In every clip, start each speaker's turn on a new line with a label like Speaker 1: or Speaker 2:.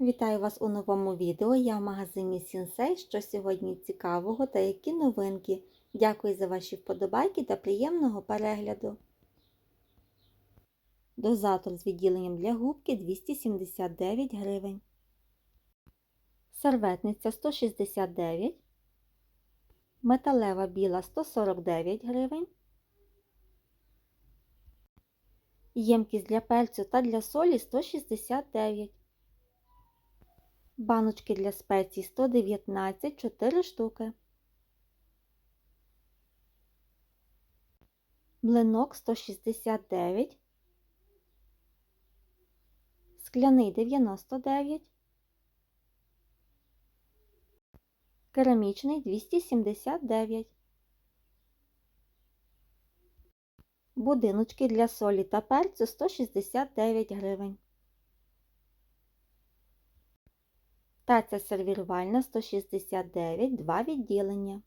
Speaker 1: Вітаю вас у новому відео. Я в магазині Сінсей. Що сьогодні цікавого та які новинки. Дякую за ваші вподобайки та приємного перегляду. Дозатор з відділенням для губки 279 гривень. Серветниця 169 Металева біла 149 гривень. Ємкість для перцю та для солі 169 Баночки для спецій 119 4 штуки. Млинок 169. Скляний 99. Керамічний 279. Будиночки для солі та перцю 169 гривень. Таця сервірувальна 169, два відділення.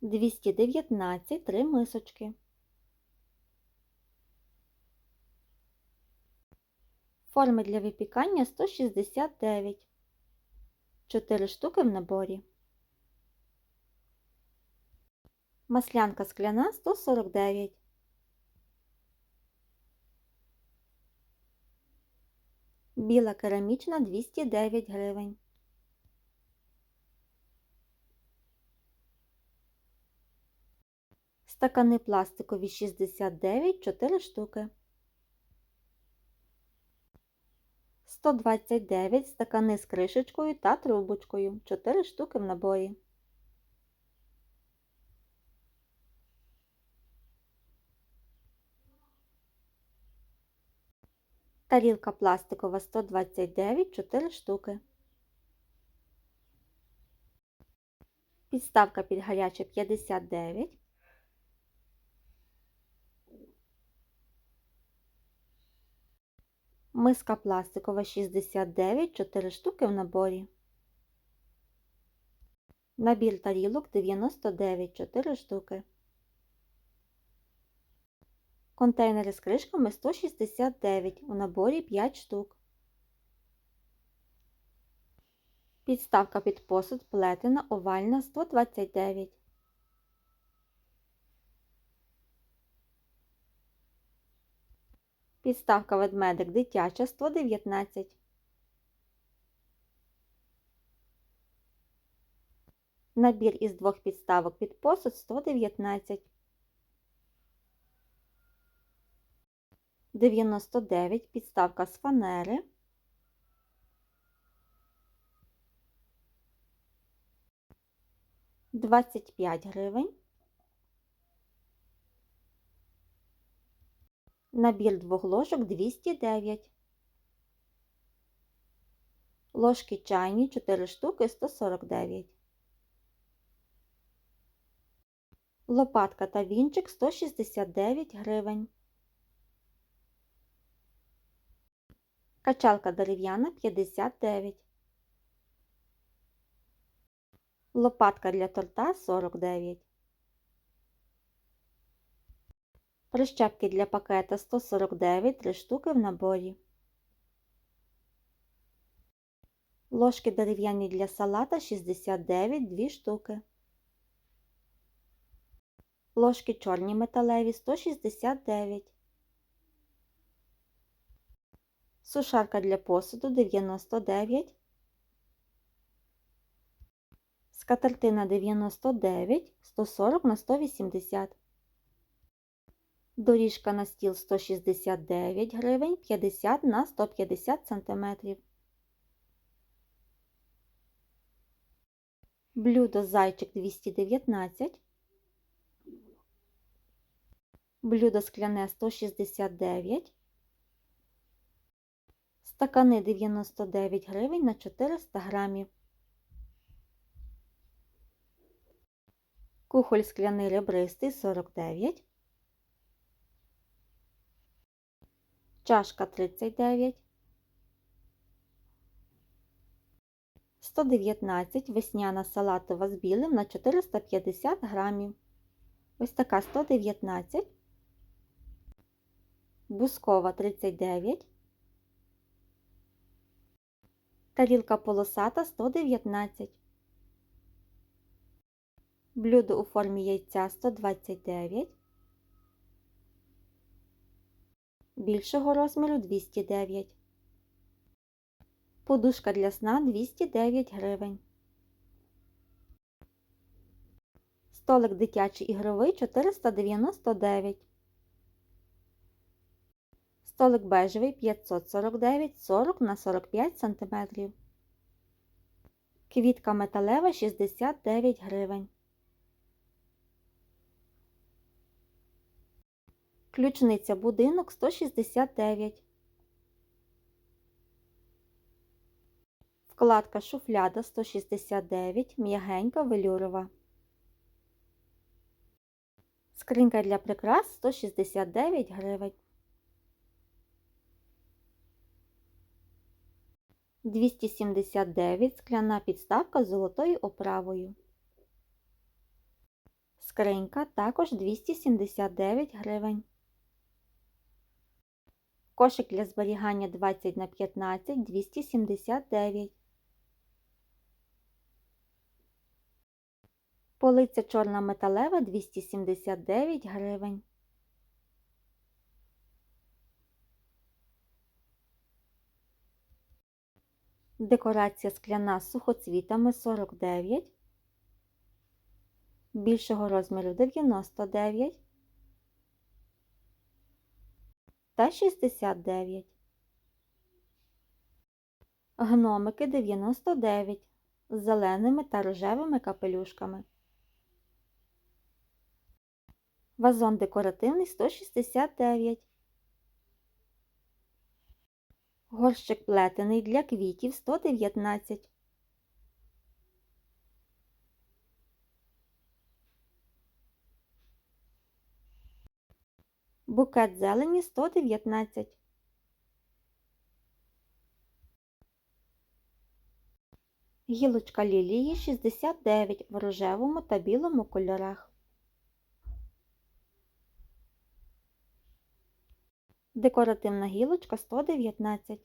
Speaker 1: 219 три мисочки. Форми для випікання 169. 4 штуки в наборі. Маслянка скляна 149. Біла керамічна 209 гривень. Стакани пластикові 69 4 штуки. 129 стакани з кришечкою та трубочкою 4 штуки в наборі. Тарілка пластикова 129 4 штуки. Підставка під гаряче 59. Миска пластикова 69 4 штуки в наборі. Набір тарілок 99 4 штуки. Контейнери з кришками 169 у наборі 5 штук. Підставка під посуд плетена овальна 129. Підставка ведмедик дитяча 119. Набір із двох підставок під посуд 119. 99 підставка з фанери. Двадцять п'ять гривень. Набір двох ложок 209. Ложки чайні 4 штуки 149. Лопатка та вінчик 169 гривень. Качалка дерев'яна 59. Лопатка для торта 49. Прищепки для пакета 149 3 штуки в наборі. Ложки дерев'яні для салата 69 2 штуки. Ложки чорні металеві 169. Сушарка для посуду 99. Скатертина 99 140 на 180. Доріжка на стіл 169 гривень 50 на 150 см. Блюдо зайчик 219. Блюдо скляне 169. Стакани 99 гривень на 400 грамів. Кухоль скляний ребристий 49. Чашка 39. 119 весняна салатова з білим на 450 грамів. Ось така 119. бускова 39, тарілка полосата 119, блюдо у формі яйця 129, більшого розміру 209, подушка для сна 209 гривень. Столик дитячий ігровий 499. Столик бежевий 549 40 на 45 см. Квітка металева 69 гривень. Ключниця будинок 169. Вкладка шуфляда 169, м'ягенька велюрова. Скринька для прикрас 169 гривень. 279 скляна підставка з золотою оправою. Скринька також 279 гривень. Кошик для зберігання 20 на 15 279. Полиця чорна металева 279 гривень. Декорація скляна з сухоцвітами 49, більшого розміру 99 та 69. Гномики 99 з зеленими та рожевими капелюшками. Вазон декоративний 169. Горщик плетений для квітів 119. Букет зелені 119. Гілочка лілії 69 в рожевому та білому кольорах. Декоративна гілочка 119.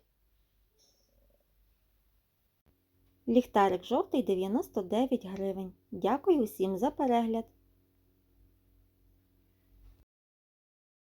Speaker 1: Ліхтарик жовтий 99 гривень. Дякую усім за перегляд!